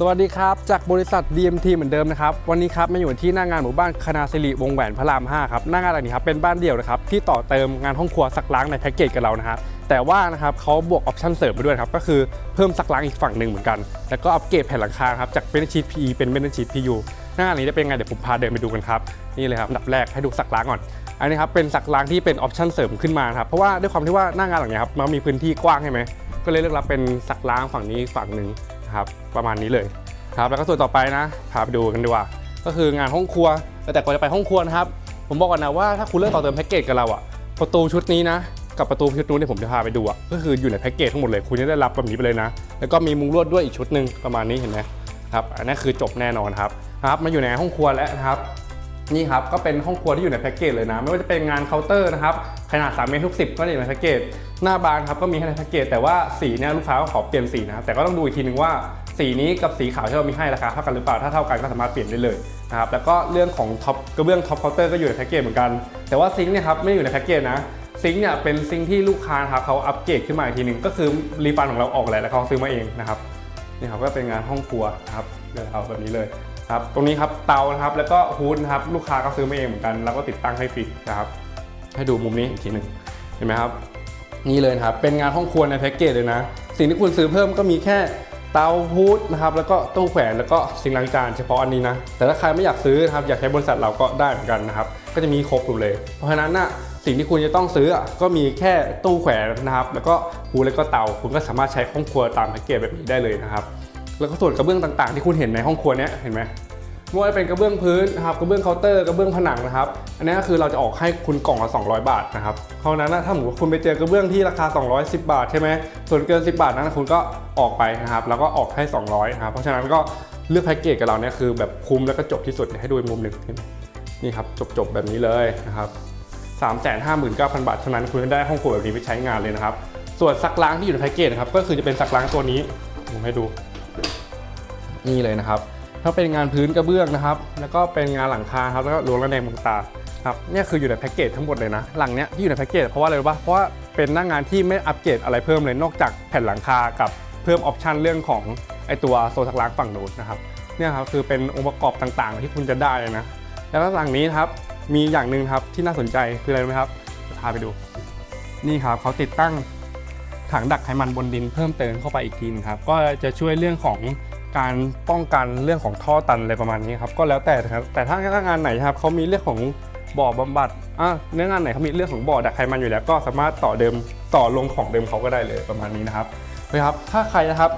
สวัสดีครับ จากบริษัท DMT เหมือนเดิมนะครับ วันนี้ครับมาอยู่ที่หน้างานหมู่บ้านคณาสิริวงแหวนพระราม 5 ครับ หน้างานหลังนี้ครับเป็นบ้านเดี่ยวนะครับที่ต่อเติมงานห้องครัวซักล้างในแพ็กเกจกับเรานะครับแต่ว่านะครับเขาบวกออปชั่นเสริมไปด้วยครับก็คือเพิ่มซักล้างอีกฝั่งหนึ่งเหมือนกัน แล้วก็อัปเกรดแผ่นหลังคาครับจากเป็นชีท PE เป็นเป็นชีท PU หน้างานนี้จะเป็นไงเดี๋ยวผมพาเดินไปดูกันครับนี่เลยครับอันดับแรกให้ดูซักล้างก่อนอันนี้ครับเป็นซักล้างที่เป็นออปชั่นเสริมขึ้นมาครับเพราะว่าด้วยความที่ว่าหน้างานหลังนี้ครับมันมีพื้นที่กว้างใช่ไหมก็เลยเลือกรับเป็นซักล้างฝั่งนี้ฝั่งหนึ่ง ครับประมาณนี้เลยครับแล้วก็ส่วนต่อไปนะพาไปดูกันดีกว่า ก็คืองานห้องครัว แต่แต่ก่อนจะไปห้องครัวนะครับผมบอกก่อนนะว่าถ้าคุณเลือกต่อเติมแพ็กเกจกับเราอะประตูชุดนี้นะกับประตูชุดนู้นที่ผมจะพาไปดูอะก็คืออยู่ในแพ็กเกจทั้งหมดเลยคุณจะได้รับแบบนี้ไปเลยนะ แล้วก็มีมุ้งลวดด้วยอีกชุดหนึ่งประมาณนี้เห็นไหมครับอันนี้คือจบแน่นอนครับครับมาอยู่ในห้องครัวแล้วนะครับนี่ครับก็เป็นห้องครัวที่อยู่ในแพ็กเกจเลยนะ ไม่ว่าจะเป็นงานเคาน์เตอร์นะครับ ขนาด 3 เมตรทุก10 ก็อยู่ในแพ็กเกจหน้าบานครับก็มีให้ในแพ็กเกจแต่ว่าสีเนี่ยลูกค้าก็ขอเปลี่ยนสีนะครับแต่ก็ต้องดูอีกทีนึงว่าสีนี้กับสีขาวที่เรามีให้ราคาเท่ากันหรือเปล่าถ้าเท่ากันก็สามารถเปลี่ยนได้เลยนะครับแล้วก็เรื่องของท็อปกระเบื้องท็อปเคาน์เตอร์ก็อยู่ในแพ็กเกจเหมือนกัน แต่ว่าซิงค์เนี่ยครับไม่อยู่ในแพ็กเกจนะซิงค์เนี่ยเป็นซิงค์ที่ลูกค้าครับเขาอัปเกรดขึ้นมาอีกทีหนึงก็คือรีฟันของเราออกแหละแล้วเขาซื้อมาเองนะครับนี่ครับก็เป็นงานห้องครัวนะครับเดี๋ยวเอาแบบนี้เลยครับตรงนี้ครับเตานะครับแล้วก็ฮูดนะครับลูกค้าก็ซื้อมาเองเหมือนกัน แล้วก็ติดตั้งให้ฟรีนะครับ ให้ดูมุมนี้อีกทีหนึ่งเห็นไหมครับ นี่เลยนะครับ เป็นงานห้องครัวในแพ็กเกจเลยนะ สิ่งที่คุณซื้อเพิ่มก็มีแค่เตาฮูดนะครับ แล้วก็ตู้แขวนแล้วก็สิ่งล้างจานเฉพาะอันนี้นะ แต่ถ้าใครไม่อยากซื้อนะครับ อยากใช้บริษัทเราก็ได้เหมือนกันนะครับ ก็จะมีครบอยู่เลย เพราะฉะนั้นนะสิ่งที่คุณจะต้องซื้อก็มีแค่ตู้แขวนนะครับ แล้วก็ฮูดแล้วก็เตา คุณก็สามารถใช้ห้องครัวตามแพ็กเกจแบบนี้ได้เลยนะครับ แล้วก็ส่วนกระเบื้องต่างๆ ที่คุณเห็นในห้องครัวเนี้ยเห็นไหม ไม่ว่าจะเป็นกระเบื้องพื้นนะครับกระเบื้องเคาน์เตอร์กระเบื้องผนังนะครับ อันนี้ก็คือเราจะออกให้คุณกล่องละ200 บาทนะครับเพราะฉะนั้นนะถ้าสมมติคุณไปเจอกระเบื้องที่ราคา 210 บาทใช่ไหมส่วนเกิน 10 บาทนั้นคุณก็ออกไปนะครับแล้วก็ออกให้ 200นะครับเพราะฉะนั้นก็เลือกแพ็กเกจกับเราเนี่ยคือแบบคุ้มแล้วก็จบที่สุดให้ดูมุมหนึ่งนี่ครับจบๆแบบนี้เลยนะครับ359,000 บาทเท่านั้นคุณจะได้ห้องครัวแบบนี้ไปใช้งานเลยนะครับ ส่วนซักล้างที่อยู่ในแพ็กเกจนะครับก็คือจะเป็นซักล้างตัวนี้ผมให้ดู นี่เลยนะครับ ถ้าเป็นงานพื้นกระเบื้องนะครับ แล้วก็เป็นงานหลังคาครับแล้วก็รั้วระแนงมุงตาครับเนี่ยคืออยู่ในแพ็กเกจทั้งหมดเลยนะ หลังเนี้ยที่อยู่ในแพ็กเกจเพราะว่าอะไรรู้ป่ะเพราะว่าเป็นหน้างานที่ไม่อัปเกรดอะไรเพิ่มเลยนอกจากแผ่นหลังคากับเพิ่มออปชันเรื่องของไอตัวโซนสักล้างฝั่งโน้นนะครับเนี่ยครับคือเป็นองค์ประกอบต่างๆ ที่คุณจะได้เลยนะ แล้วก็หลังนี้ครับมีอย่างหนึ่งครับที่น่าสนใจคืออะไรรู้ไหมครับพาไปดู นี่ครับเขาติดตั้งถังดักไขมันบนดินเพิ่มเติมเข้าไปอีกทีนครับก็จะช่วยเรื่องของ การป้องกันเรื่องของท่อตันอะไรประมาณนี้ครับก็แล้วแต่ครับแต่ถ้างานไหนครับเขามีเรื่องของบ่อบำบัดอะเนื้องานไหนเขามีเรื่องของบ่อดักไขมันอยู่แล้ว ก็สามารถต่อเดิมต่อลงของเดิมเขาก็ได้เลยประมาณนี้นะครับโอเคครับ ถ้าใครนะครับ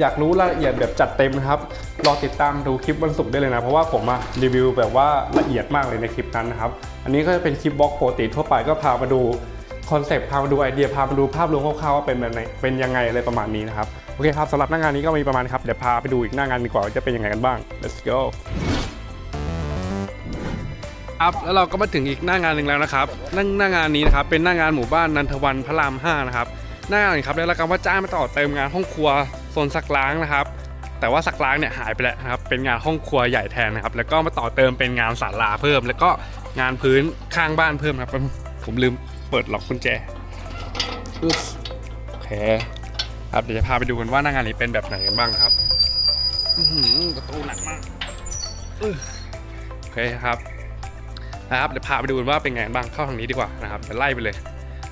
อยากรู้รายละเอียดแบบจัดเต็มนะครับ รอติดตามดูคลิปวันศุกร์ได้เลยนะ เพราะว่าผมอะรีวิวแบบว่าละเอียดมากเลยในคลิปนั้นนะครับ อันนี้ก็จะเป็นคลิปบล็อกปกติทั่วไปก็พามาดู คอนเซปต์พามาดูไอเดียพามาดูภาพรวมคร่าวๆว่าเป็นแบบไหนเป็นยังไงอะไรประมาณนี้นะครับโอเคครับสำหรับหน้างานนี้ก็มีประมาณครับเดี๋ยวพาไปดูอีกหน้างานดีกว่าว่าจะเป็นยังไงกันบ้าง let's go ครับแล้วเราก็มาถึงอีกหน้างานหนึ่งแล้วนะครับนั่งหน้างานนี้นะครับเป็นหน้างานหมู่บ้านนันทวันพระราม5นะครับหน้างานนี้ครับได้รับการว่าจ้างมาต่อเติมงานห้องครัวโซนซักล้างนะครับ แต่ว่าซักล้างเนี่ยหายไปแล้วนะครับเป็นงานห้องครัวใหญ่แทนนะครับแล้วก็มาต่อเติมเป็นงานศาลาเพิ่ม แล้วก็งานพื้นข้างบ้านเพิ่มครับผมลืม ปิดล็อกกุญแจอึ๊บโอเคครับเดี๋ยวจะพาไปดูกันว่าหน้างานนี้เป็นแบบไหนกันบ้างครับอื้อหือประตูหนักมากอึ๊บโอเคครับนะครับเดี๋ยวพาไปดูกันว่าเป็นไงบ้างเข้าทางนี้ดีกว่านะครับเดี๋ยวไล่ไปเลย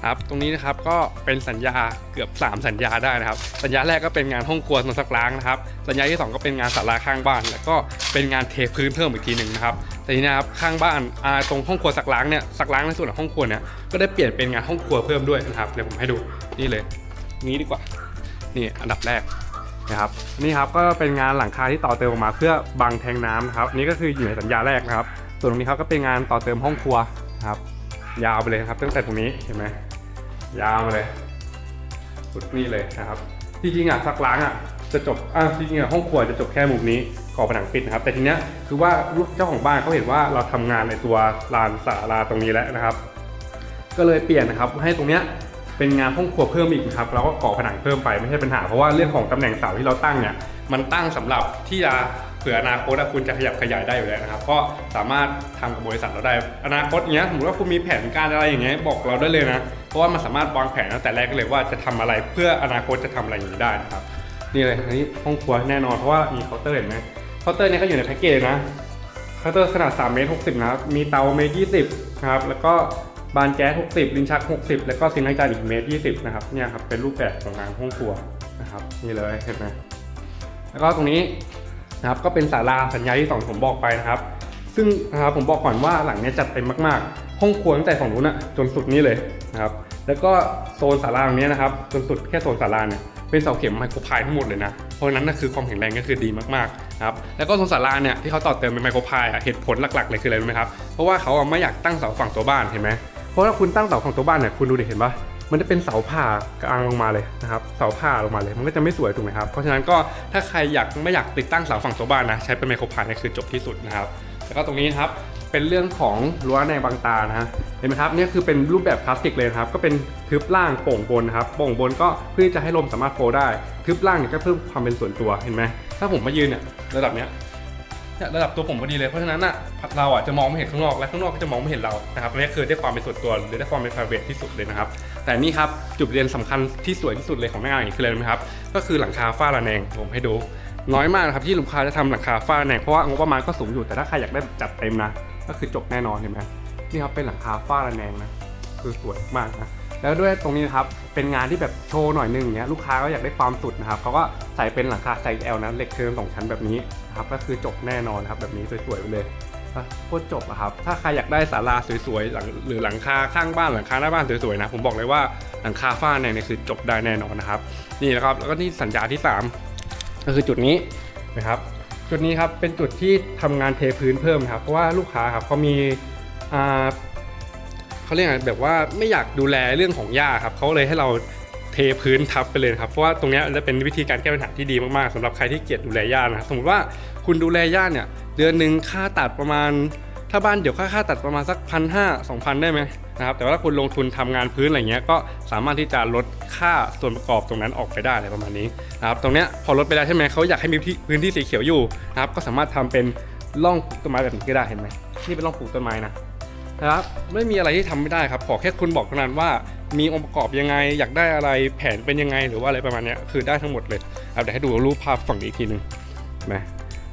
ครับตรงนี้นะครับก็เป็นสัญญาเกือบ 3 สัญญาได้นะครับ สัญญาแรกก็เป็นงานห้องครัวสำสักล้างนะครับ สัญญาที่ 2 ก็เป็นงานศาลาข้างบ้าน แล้วก็เป็นงานเทพื้นเพิ่มอีกทีหนึ่งนะครับแต่ทีนี้นะครับข้างบ้านอาตรงห้องครัวสักล้างเนี่ยสักล้างในส่วนของห้องครัวเนี่ยก็ได้เปลี่ยนเป็นงานห้องครัวเพิ่มด้วยนะครับเดี๋ยวผมให้ดูนี่เลยนี้ดีกว่านี่อันดับแรกนะครับนี่ครับก็เป็นงานหลังคาที่ต่อเติมออกมาเพื่อบังแทงน้ำนะครับนี่ก็คืออยู่ในสัญญาแรกนะครับ ส่วนตรงนี้ครับก็เป็นงานต่อเติมห้องครัวนะครับยาวไปเลยครับตั้งแต่ตรงนี้เห็นไหม ยาวมาเลยสุดนี่เลยนะครับจริงๆอะสักล้างอะจะจบอะจริงๆอะห้องครัวจะจบแค่มุมนี้ก่อผนังปิดนะครับ แต่ทีเนี้ยคือว่าลูกเจ้าของบ้านเขาเห็นว่าเราทำงานในตัวลานศาลาตรงนี้แล้วนะครับ ก็เลยเปลี่ยนนะครับให้ตรงเนี้ยเป็นงานห้องครัวเพิ่มอีกนะครับเราก็ก่อผนังเพิ่มไปไม่ใช่ปัญหาเพราะว่าเรื่องของตำแหน่งเสาที่เราตั้งเนี่ยมันตั้งสำหรับที่จะเผื่ออนาคตอะคุณจะขยับขยายได้อยู่แล้วนะครับ ก็สามารถทำกับบริษัทเราได้ อนาคตเนี้ยสมมติว่าคุณมีแผนการอะไรอย่างเงี้ยบอกเราได้เลยนะ เพราะว่ามันสามารถวางแผนตั้งแต่แรกเลยว่าจะทำอะไรเพื่ออนาคตจะทำอะไรอย่างนี้ได้นะครับนี่เลยอันนี้ห้องครัวแน่นอนเพราะว่ามีเคาน์เตอร์เห็นไหมเคาน์เตอร์เนี่ยก็อยู่ในแพ็กเกจนะเคาน์เตอร์ขนาด3เมตร60นะครับมีเตาเมตร20ครับแล้วก็บานแก๊ส60 ลิ้นชัก 60 แล้วก็ซิงค์ล้างจานอีกเมตร20นะครับเนี่ยครับเป็นรูปแบบของงานห้องครัวนะครับนี่เลยเห็นไหมแล้วก็ตรงนี้นะครับก็เป็นศาลาสัญญาที่สองผมบอกไปนะครับ ซึ่งนะครับผมบอกก่อนว่าหลังนี้จัดเต็มมากๆ ห้องครัวตั้งแต่ฝั่งนู้นอะจนสุดนี้เลย นะครับแล้วก็โซนศาลาตรงนี้นะครับจนสุดแค่โซนศาลาเนี่ยเป็นเสาเข็มไมโครพายทั้งหมดเลยนะ เพราะฉะนั้นนั่นคือความแข็งแรงก็คือดีมากๆนะครับแล้วก็โซนศาลาเนี่ยที่เขาต่อเติมเป็นไมโครพายอะเหตุผลหลักๆเลยคืออะไรรู้ไหมครับเพราะว่าเขาไม่อยากตั้งเสาฝั่งตัวบ้านเห็นไหมเพราะถ้าคุณตั้งเสาฝั่งตัวบ้านเนี่ยคุณดูดิเห็นปะมันจะเป็นเสาผ่ากลางลงมาเลยนะครับเสาผ่าลงมาเลย มันก็จะไม่สวยถูกไหมครับเพราะฉะนั้นก็ถ้าใครอยากไม่อยากติดตั้งเสาฝั่งตัวบ้านนะใช้เป็นไมโครพายนี่คือจบที่สุดนะครับแล้วก็ตรงนี้ครับเป็นเรื่องของรั้วแนบางตานะฮะ เห็นไหมครับเนี่ยคือเป็นรูปแบบคลาสสิกเลยครับก็เป็นทึบล่างโป่งบนนะครับโป่งบนก็เพื่อจะให้ลมสามารถโฟลได้ ทึบล่างเนี่ยก็เพิ่มความเป็นส่วนตัวเห็นไหมถ้าผมมายืนเนี่ยระดับเนี้ยระดับตัวผมพอดีเลยเพราะฉะนั้นอะเราอะจะมองไม่เห็นข้างนอกและข้างนอกก็จะมองไม่เห็นเรานะครับนนี้คือได้ความเป็นส่วนตัวหรือได้ความเป็น private ที่สุดเลยนะครับ แต่นี่ครับจุดเด่นสำคัญที่สวยที่สุดเลยของหน้างานอย่างนี้คืออะไรไหมครับก็คือหลังคาฝ้าระแนงผมให้ดูน้อยมากนะครับที่ลูกค้าจะทำหลังคาฝ้าระแนงเพราะว่างบประมาณก็สูงอยู่แต่ถ้าใครอยากได้จัดเต็มนะก็คือจบแน่นอนเห็นไหม นี่ครับเป็นหลังคาฝ้าระแนงนะคือสวยมากนะแล้วด้วยตรงนี้นะครับเป็นงานที่แบบโชว์หน่อยนึงอย่างเงี้ยลูกค้าก็อยากได้ความสุดนะครับเขาก็ใส่เป็นหลังคาไซส์ L นะเหล็กเทิร์มสองชั้นแบบนี้นะครับก็คือจบแน่นอนครับแบบนี้สวยๆไปเลยโคตรจบอะครับถ้าใครอยากได้ศาลาสวยๆหลังหรือหลังคาข้างบ้านหลังคาหน้าบ้านสวยๆนะผมบอกเลยว่าหลังคาฝ้าแนงเนี่ยคือจบได้แน่นอนนะครับนี่นะครับแล้วก็นี่สัญญาที่สามก็คือจุดนี้นะครับจุดนี้ครับเป็นจุดที่ทำงานเทพื้นเพิ่มครับเพราะว่าลูกค้าครับเขามี อ่าเขาเรียกอะไรแบบว่าไม่อยากดูแลเรื่องของหญ้าครับเขาเลยให้เราเทพื้นทับไปเลยครับเพราะว่าตรงนี้จะเป็นวิธีการแก้ปัญหาที่ดีมากๆสำหรับใครที่เกลียดดูแลหญ้านะครับสมมติว่าคุณดูแลหญ้าเนี่ยเดือนหนึ่งค่าตัดประมาณ ถ้าบ้านเดี๋ยวค่าค่าตัดประมาณสักพันห้าสองพันได้ไหมนะครับแต่ว่าถ้าคุณลงทุนทำงานพื้นอะไรเงี้ยก็สามารถที่จะลดค่าส่วนประกอบตรงนั้นออกไปได้อะไรประมาณนี้นะครับตรงเนี้ยพอลดไปแล้วใช่ไหมเขาอยากให้มีพื้นที่สีเขียวอยู่นะครับก็สามารถทำเป็นร่องปลูกต้นไม้แบบนี้ก็ได้เห็นไหมนี่เป็นร่องปลูกต้นไม้นะ นะครับไม่มีอะไรที่ทำไม่ได้ครับ ขอแค่คุณบอกเท่านั้นว่ามีองค์ประกอบยังไง อยากได้อะไรแผนเป็นยังไงหรือว่าอะไรประมาณนี้คือได้ทั้งหมดเลยเอาเดี๋ยวให้ดูรูปภาพฝั่งนี้อีกทีหนึงนไหม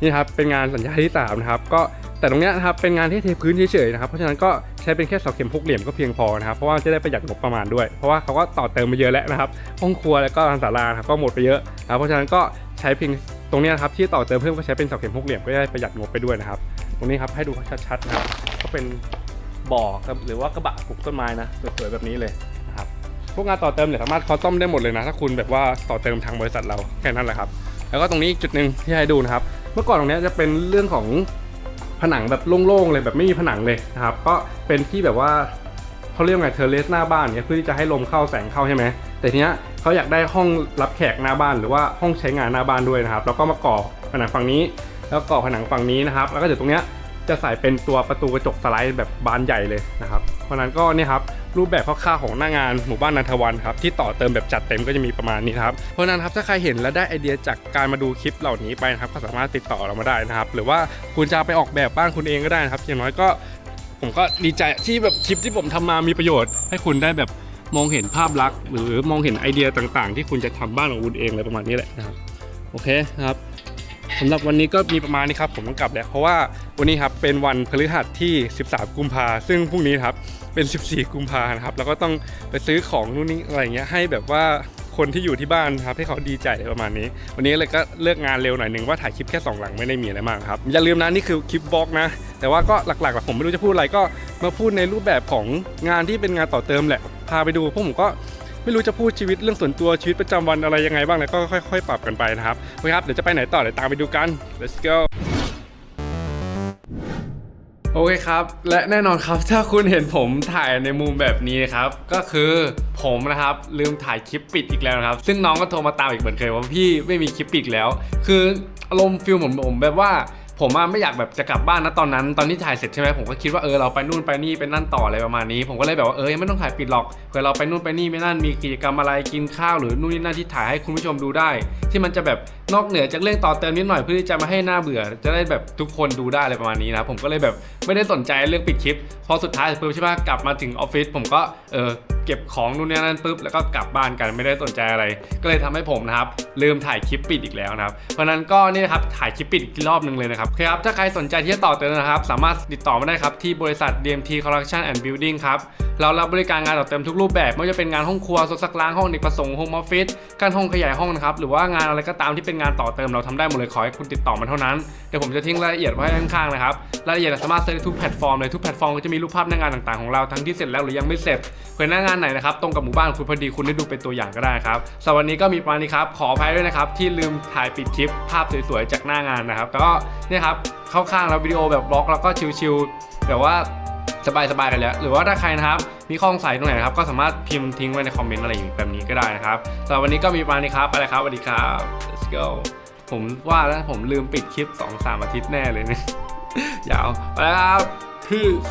นี่ครับเป็นงานสัญญาที่3นะครับก็แต่ตรงเนี้ยนะครับเป็นงานที่เทพื้นเฉยๆนะครับเพราะฉะนั้นก็ใช้เป็นแค่เสาเข็มหกเหลี่ยมก็เพียงพอนะครับเพราะว่าจะได้ประหยัดงบประมาณด้วย เพราะว่าเขาก็ต่อเติมไปเยอะแล้วนะครับห้องครัวแล้วก็ลานศาลาครับก็หมดไปเยอะนะครับเพราะฉะนั้นก็ใช้เพียงตรงเนี้ยนะครับที่ต่อเติมเพิ่มก็ใช้เป็นเสาเข็มหกเหลี่ยมก็ได้ประหยัดงบไปด้วยนะครับ ตรงนี้ครับให้ดูชัดๆนะครับก็เป็น บ่อหรือว่ากระบะปลูกต้นไม้นะสวยๆแบบนี้เลยนะครับพวกงานต่อเติมเนี่ยสามารถคอสตอมได้หมดเลยนะ ถ้าคุณแบบว่าต่อเติมทางบริษัทเราแค่นั้นแหละครับ แล้วก็ตรงนี้อีกจุดหนึ่งที่ให้ดูนะครับ เมื่อก่อนตรงนี้จะเป็นเรื่องของผนังแบบโล่งๆเลยแบบไม่มีผนังเลยนะครับก็เป็นที่แบบว่าเขาเรียกว่าไงเทอร์เลสหน้าบ้านเนี่ยเพื่อที่จะให้ลมเข้าแสงเข้าใช่ไหมแต่ทีเนี้ยเขาอยากได้ห้องรับแขกหน้าบ้านหรือว่าห้องใช้งานหน้าบ้านด้วยนะครับแล้วก็มาก่อผนังฝั่งนี้ แล้วก่อผนังฝั่งนี้นะครับ แล้วก็เดี๋ยวตรงเนี้ย จะใส่เป็นตัวประตูกระจกสไลด์แบบบานใหญ่เลยนะครับ เพราะนั้นก็เนี่ยครับรูปแบบคร่าวๆของหน้างานหมู่บ้านนันทวันครับที่ต่อเติมแบบจัดเต็มก็จะมีประมาณนี้ครับเพราะนั้นครับถ้าใครเห็นและได้ไอเดียจากการมาดูคลิปเหล่านี้ไปนะครับก็สามารถติดต่อเรามาได้นะครับ หรือว่าคุณจะไปออกแบบบ้านคุณเองก็ได้นะครับอย่างน้อยก็ผมก็ดีใจที่แบบคลิปที่ผมทำมามีประโยชน์ ให้คุณได้แบบมองเห็นภาพลักษณ์ หรือมองเห็นไอเดียต่างๆ ที่คุณจะทำบ้านของคุณเองอะไรประมาณนี้แหละนะครับโอเคครับ สำหรับวันนี้ก็มีประมาณนี้ครับผมต้องกลับแล้ว เพราะว่าวันนี้ครับเป็นวันพฤหัสที่ 13 กุมภาซึ่งพรุ่งนี้ครับเป็น 14 กุมภานะครับแล้วก็ต้องไปซื้อของนู่นนี่อะไรเงี้ยให้แบบว่าคนที่อยู่ที่บ้านครับให้เขาดีใจประมาณนี้ วันนี้เลยก็เลิกงานเร็วหน่อยหนึ่งว่าถ่ายคลิปแค่สองหลังไม่ได้มีอะไรมากครับอย่าลืมนะนี่คือคลิปบล็อกนะ แต่ว่าก็หลักๆผมไม่รู้จะพูดอะไรก็มาพูดในรูปแบบของงานที่เป็นงานต่อเติมแหละพาไปดูพวกผมก็ ไม่รู้จะพูดชีวิตเรื่องส่วนตัวชีวิตประจำวันอะไรยังไงบ้างแล้วก็ค่อยๆ ปรับกันไปนะครับโอเคครับเดี๋ยวจะไปไหนต่อเดี๋ยวตามไปดูกัน let's go โอเคครับ และแน่นอนครับถ้าคุณเห็นผมถ่ายในมุมแบบนี้นะครับ ก็คือผมนะครับลืมถ่ายคลิปปิดอีกแล้วนะครับ ซึ่งน้องก็โทรมาตามอีกเหมือนเคยว่าพี่ไม่มีคลิปปิดแล้ว คืออารมณ์ฟิลผมผมแบบว่า ผมอะไม่อยากแบบจะกลับบ้านนะตอนนั้น ตอนที่ถ่ายเสร็จใช่ไหมผมก็คิดว่าเออเราไปนู่นไปนี่ไปนั่นต่ออะไรประมาณนี้ ผมก็เลยแบบว่าเออยังไม่ต้องถ่ายปิดหรอกเผื่อเราไปนู่นไปนี่ไปนั่นมีกิจกรรมอะไรกินข้าวหรือนู่นนี่นั่นที่ถ่ายให้คุณผู้ชมดูได้ ที่มันจะแบบ นอกเหนือจากเรื่องต่อเติมนิดหน่อยเพื่อที่จะมาให้หน้าเบื่อ จะได้แบบทุกคนดูได้อะไรประมาณนี้นะผมก็เลยแบบไม่ได้สนใจเรื่องปิดคลิป พอสุดท้ายปุ๊บใช่ปะกลับมาถึงออฟฟิศผมก็เออเก็บของนู่นนี่นั่นปุ๊บแล้วก็กลับบ้านกันไม่ได้สนใจอะไร ก็เลยทำให้ผมนะครับลืมถ่ายคลิปปิดอีกแล้วนะครับเพราะนั้นก็นี่นะครับถ่ายคลิปปิดอีกรอบหนึ่งเลยนะครับครับถ้าใครสนใจที่จะต่อเติมนะครับ สามารถติดต่อมาได้ครับที่บริษัท DMT Construction and Building ครับเรารับบริการงานต่อเติมทุกรูปแบบไม่ว่าจะเป็นงานห้องครัวซักล้างห้องเด็กประสงค์โฮมออฟฟิศการห้องขยายห้องนะครับหรือว่างานอะไรก็ตามที่เป็นงานต่อเติมเราทำได้หมดเลยขอให้คุณติดต่อมาเท่านั้น เดี๋ยวผมจะทิ้งรายละเอียดไว้ข้างๆนะครับ รายละเอียดสามารถเซิร์ชได้ทุกแพลตฟอร์มเลยทุกแพลตฟอร์มก็จะมีรูปภาพหน้างานต่างๆของเราทั้งที่เสร็จแล้วหรือยังไม่เสร็จเผื่อหน้างานไหนนะครับตรงกับหมู่บ้านคุณพอดีคุณได้ดูเป็นตัวอย่างก็ได้ครับสำหรับวันนี้ก็มีประมาณนี้ครับขออภัยด้วยนะครับที่ลืมถ่ายปิดคลิปภาพสวยๆจากหน้างานนะครับแล้วก็เนี่ยครับเข้าข้างแล้ววิดีโอแบบบล็อกแล้วก็ชิลๆแบบว่า สบายๆกันแล้ว หรือว่าถ้าใครนะครับ มีข้อสงสัยตรงไหนนะครับ ก็สามารถพิมพ์ทิ้งไว้ในคอมเมนต์อะไรอย่างแบบนี้ก็ได้นะครับสำหรับวันนี้ก็มีประมาณนี้ครับไปเลยครับสวัสดีครับ let's go ผมว่าแล้วผมลืมปิดคลิป 2-3 อาทิตย์แน่เลยเนี่ยยาวไปแล้วครับ peace